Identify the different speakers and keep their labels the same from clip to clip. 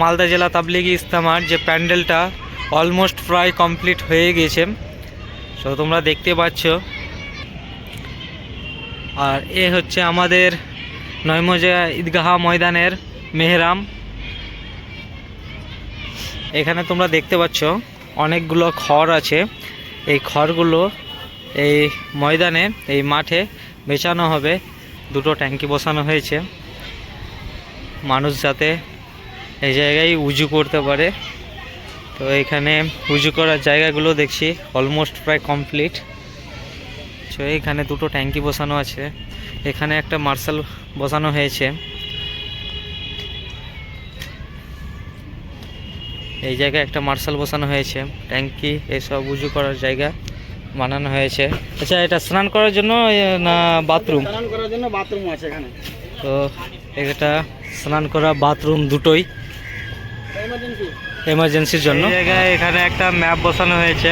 Speaker 1: মালদা জেলা তাবলিগি ইস্তামার যে প্যান্ডেলটা অলমোস্ট প্রায় কমপ্লিট হয়ে গেছে তো তোমরা দেখতে পাচ্ছ। আর এ হচ্ছে আমাদের নয়মজা ঈদগাহ ময়দানের মেহরাম। এখানে তোমরা দেখতে পাচ্ছ অনেকগুলো খড় আছে। এই খড়গুলো এই ময়দানে, এই মাঠে বেচানো হবে। দুটো ট্যাঙ্কি বসানো হয়েছে। মানুষ যাতে এই জায়গায় উজু করতে পারে। তো এখানে উজু করার জায়গাগুলো দেখছি অলমোস্ট প্রায় কমপ্লিট তো এখানে দুটো ট্যাঙ্কি বসানো আছে। এখানে একটা মার্শাল বসানো হয়েছে। এই জায়গায় একটা মার্শাল বসানো হয়েছে। ট্যাঙ্কি এসব উজু করার জায়গা বানানো হয়েছে। আচ্ছা এটা স্নান করার জন্য না বাথরুম
Speaker 2: স্নান করার জন্য বাথরুম আছে এখানে।
Speaker 1: তো এটা স্নান করা বাথরুম দুটোই। এমার্জেন্সির জন্য। জায়গায় এখানে একটা ম্যাপ বসানো হয়েছে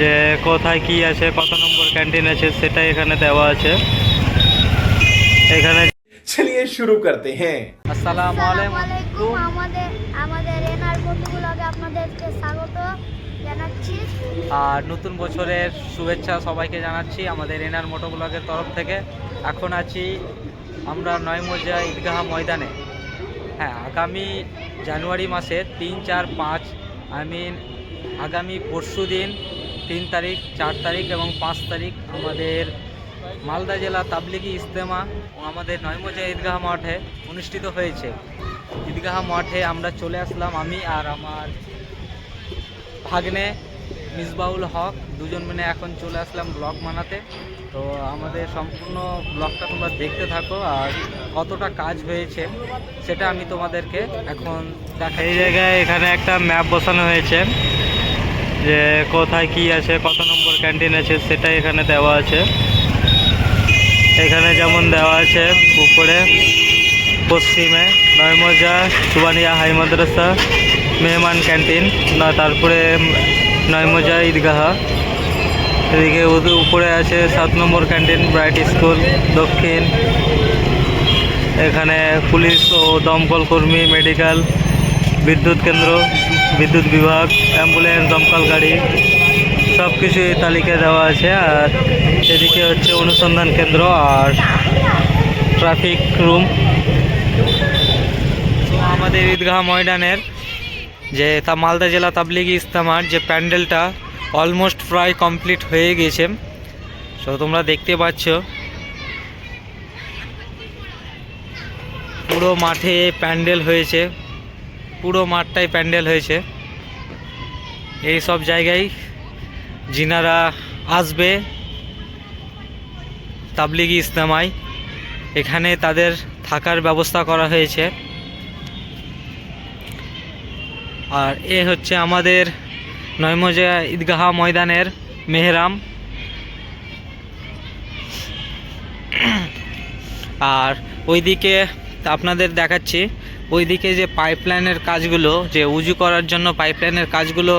Speaker 1: যে কোথায় কি আছে কত নম্বর ক্যান্টিন আছে সেটা এখানে দেওয়া আছে। এখানে
Speaker 3: চলিয়ে শুরু করতে হ্যাঁ।
Speaker 1: আসসালামু আলাইকুম।
Speaker 4: আমাদের আমাদের এনআর বন্ধুগুলোকে আপনাদেরকে স্বাগত জানাচ্ছি।
Speaker 1: আর নতুন বছরের শুভেচ্ছা সবাইকে জানাচ্ছি আমাদের এনআর মোটো ব্লগের তরফ থেকে। এখন আছি আমরা নয় নয়মজা ঈদগাহ ময়দানে। হ্যাঁ আগামী জানুয়ারি মাসের তিন, চার, পাঁচ আই মিন আগামী পরশু দিন তিন তারিখ, চার তারিখ এবং পাঁচ তারিখ আমাদের মালদা জেলা তাবলিগি ইজতেমা ও আমাদের নয়মজা ঈদগাহ মাঠে অনুষ্ঠিত হয়েছে। ঈদগাহ মাঠে আমরা চলে আসলাম আমি আর আমার ভাগ্নে মিসবাউল হক, দুজন মিলে এখন চলে আসলাম ব্লগ বানাতে। তো আমাদের সম্পূর্ণ ব্লগটা তোমরা দেখতে থাকো আর কতটা কাজ হয়েছে সেটা আমি তোমাদেরকে এখন দেখা এই জায়গায় এখানে একটা ম্যাপ বসানো হয়েছে, যে কোথায় কি আছে, কত নম্বর ক্যান্টিন আছে সেটা এখানে দেওয়া আছে। এখানে যেমন দেওয়া আছে উপরে পশ্চিমে নয়মজা সুবানিয়া হাই মাদ্রাসা, মেহমান ক্যান্টিন, না, তারপরে নয়মজা ঈদগাহ। এদিকে উপরে আছে সাত নম্বর ক্যান্টিন, ব্রাইট স্কুল, দক্ষিণ। এখানে পুলিশ ও দমকল কর্মী, মেডিকেল, বিদ্যুৎ কেন্দ্র, বিদ্যুৎ বিভাগ, অ্যাম্বুলেন্স, দমকল গাড়ি সব কিছু এই তালিকায় দেওয়া আছে। আর এদিকে হচ্ছে অনুসন্ধান কেন্দ্র আর ট্রাফিক রুম। আমাদের ঈদগাহ ময়দানের যে তা মালদা জেলা তাবলিগি ইস্তামার যে প্যান্ডেলটা অলমোস্ট প্রায় কমপ্লিট হয়ে গেছে। তো তোমরা দেখতে পাচ্ছ। পুরো মাঠে প্যান্ডেল হয়েছে। পুরো মাঠটাই প্যান্ডেল হয়েছে। এই সব জায়গায় যিনারা আসবে তাবলিগি ইস্তেমায়, এখানে তাদের থাকার ব্যবস্থা করা হয়েছে। আর এ হচ্ছে আমাদের নয়মজা ঈদগাহ ময়দানের মেহরাম। আর ওইদিকে আপনাদের দেখাচ্ছি, ওইদিকে যে পাইপলাইনের কাজগুলো, যে উজু করার জন্য পাইপলাইনের কাজগুলো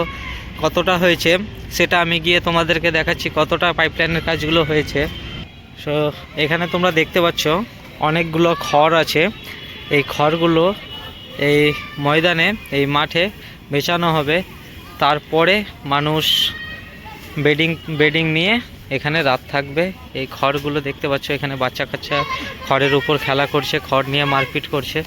Speaker 1: কতটা হয়েছে, সেটা আমি গিয়ে তোমাদেরকে দেখাচ্ছি কতটা পাইপলাইনের কাজগুলো হয়েছে। সো এখানে তোমরা দেখতে পাচ্ছ, অনেকগুলো খড় আছে। এই খড়গুলো এই ময়দানে, এই মাঠে বেচানো হবে। তারপরে মানুষ বেডিং বেডিং নিয়ে এখানে রাত থাকবে। এই খড়গুলো দেখতে পাচ্ছ, এখানে বাচ্চা কাচ্চা খড়ের উপর খেলা করছে, খড় নিয়ে মারপিট করছে।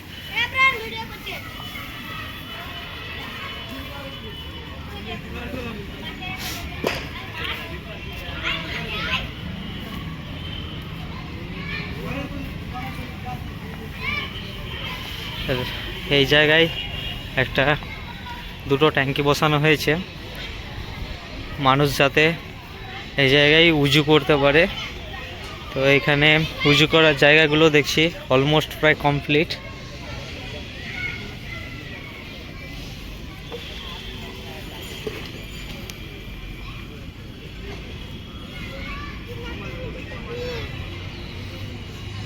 Speaker 1: এই জায়গায় একটা দুটো ট্যাঙ্কি বসানো হয়েছে। মানুষ যাতে এই জায়গায় উজু করতে পারে। তো এখানে উজু করার জায়গাগুলো দেখছি অলমোস্ট প্রায় কমপ্লিট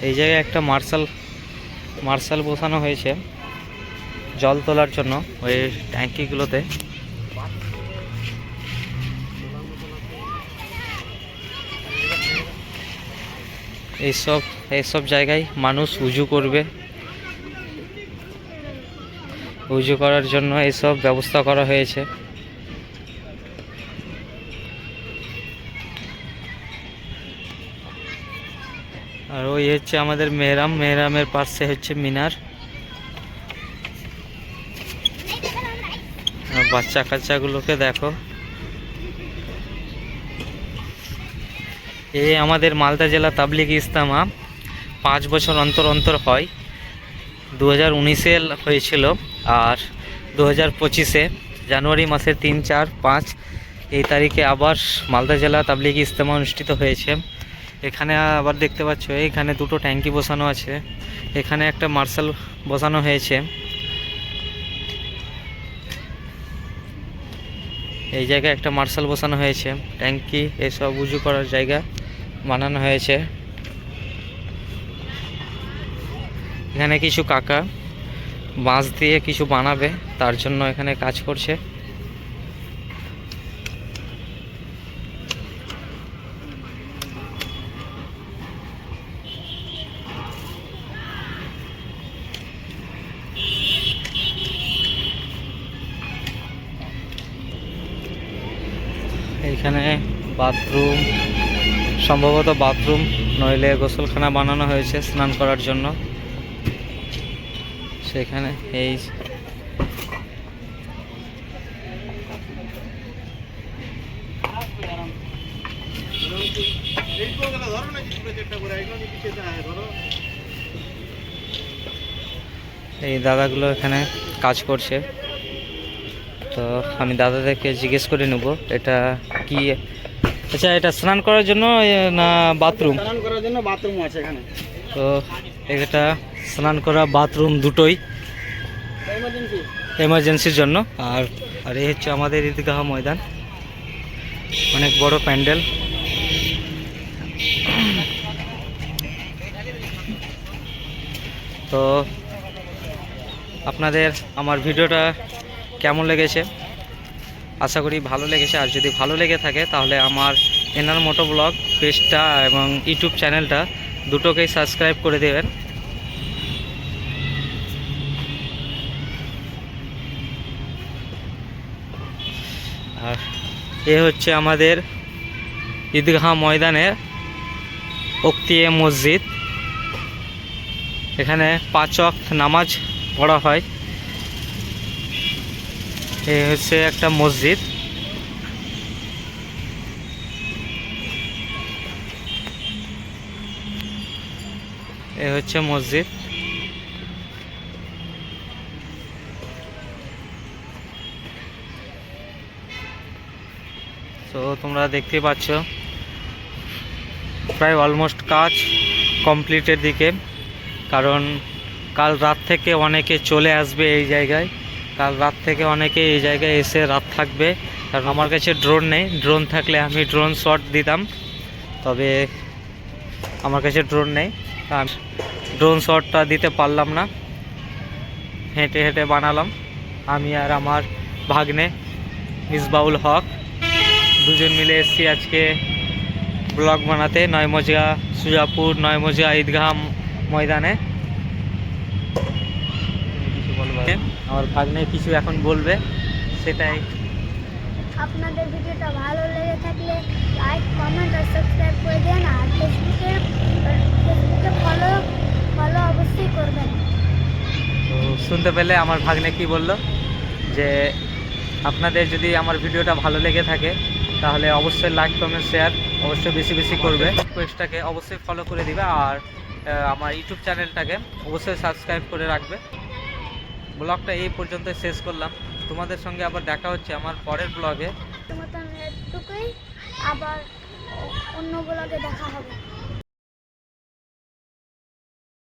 Speaker 1: এই জায়গায় একটা মার্শাল মার্শাল বসানো হয়েছে। জল তোলার জন্য ওই ট্যাঙ্কিগুলোতে। এইসব এইসব জায়গায় মানুষ উজু করবে। উজু করার জন্য এইসব ব্যবস্থা করা হয়েছে। আর ওই হচ্ছে আমাদের মেহরাম, মেহরামের পাশে হচ্ছে মিনার। বাচ্চা কাচ্চাগুলোকে দেখো। এই আমাদের মালদা জেলা তাবলিগ ইস্তামা পাঁচ বছর অন্তর অন্তর হয়। দু হাজার উনিশে হয়েছিল আর দু হাজার পঁচিশে জানুয়ারি মাসের তিন, চার, পাঁচ এই তারিখে আবার মালদা জেলা তাবলিগ ইস্তেমা অনুষ্ঠিত হয়েছে। এখানে আবার দেখতে পাচ্ছ, এখানে দুটো ট্যাঙ্কি বসানো আছে। এখানে একটা মার্শাল বসানো হয়েছে। এই জায়গায় একটা মার্শাল বসানো হয়েছে, ট্যাঙ্কি, এসব উজু করার জায়গা বানানো হয়েছে। এখানে কিছু কাকা বাঁশ দিয়ে কিছু বানাবে, তার জন্য এখানে কাজ করছে। এইখানে বাথরুম, সম্ভবত বাথরুম, নইলে গোসলখানা বানানো হয়েছে স্নান করার জন্য। সেখানে এই এই দাদাগুলো এখানে কাজ করছে। তো আমি দাদাদেরকে জিজ্ঞেস করে নেব এটা কি আচ্ছা এটা স্নান করার জন্য না বাথরুম?
Speaker 2: স্নান করার জন্য বাথরুম আছে এখানে।
Speaker 1: তো এটা স্নান করা বাথরুম দুটোই। এমার্জেন্সির জন্য। আর আর এই হচ্ছে আমাদের ঈদগাহ ময়দান। অনেক বড় প্যান্ডেল। তো আপনাদের আমার ভিডিওটা কেমন লেগেছে? আশা করি ভালো লেগেছে। আর যদি ভালো লেগে থাকে, তাহলে আমার এনার মোটো ব্লগ পেজটা এবং ইউটিউব চ্যানেলটা দুটোকেই সাবস্ক্রাইব করে দেবেন। আর এ হচ্ছে আমাদের ঈদগাহ ময়দানের অক্তিয়া মসজিদ। এখানে পাঁচ ওয়াক্ত নামাজ পড়া হয়। এ হচ্ছে একটা মসজিদ। এ হচ্ছে মসজিদ। তো তোমরা দেখতে পাচ্ছ, প্রায় অলমোস্ট কাজ কমপ্লিটের দিকে, কারণ কাল রাত থেকে অনেকে চলে আসবে এই জায়গায়। কাল রাত থেকে অনেকে এই জায়গায় এসে রাত থাকবে। কারণ আমার কাছে ড্রোন নেই। ড্রোন থাকলে আমি ড্রোন শট দিতাম। তবে আমার কাছে ড্রোন নেই। ড্রোন শটটা দিতে পারলাম না। হেঁটে হেঁটে বানালাম। আমি আর আমার ভাগ্নে মিসবাউল হক দুজন মিলে এসেছি আজকে ব্লগ বানাতে। নয়মজিয়া, সুজাপুর, নয়মজিয়া ঈদগাহ ময়দানে। আমার ভাগ্নে কিছু এখন বলবে সেটাই।
Speaker 4: আপনাদের ভিডিওটা ভালো লেগে থাকলে লাইক কমেন্ট আর সাবস্ক্রাইব করে দেন আর ফেসবুকে ফেসবুকে ফলো ফলো অবশ্যই করবেন।
Speaker 1: তো শুনতে পেলে আমার ভাগ্নে কি বলল? যে আপনাদের যদি আমার ভিডিওটা ভালো লেগে থাকে তাহলে অবশ্যই লাইক কমেন্ট শেয়ার অবশ্যই বেশি বেশি করবে। পেজটাকে অবশ্যই ফলো করে দিবে আর আমার ইউটিউব চ্যানেলটাকে অবশ্যই সাবস্ক্রাইব করে রাখবে। ব্লগটা এই পর্যন্ত শেষ করলাম। তোমাদের সঙ্গে আবার দেখা হচ্ছে আমার পরের ব্লগে।
Speaker 4: আবার অন্য ব্লগে দেখা হবে।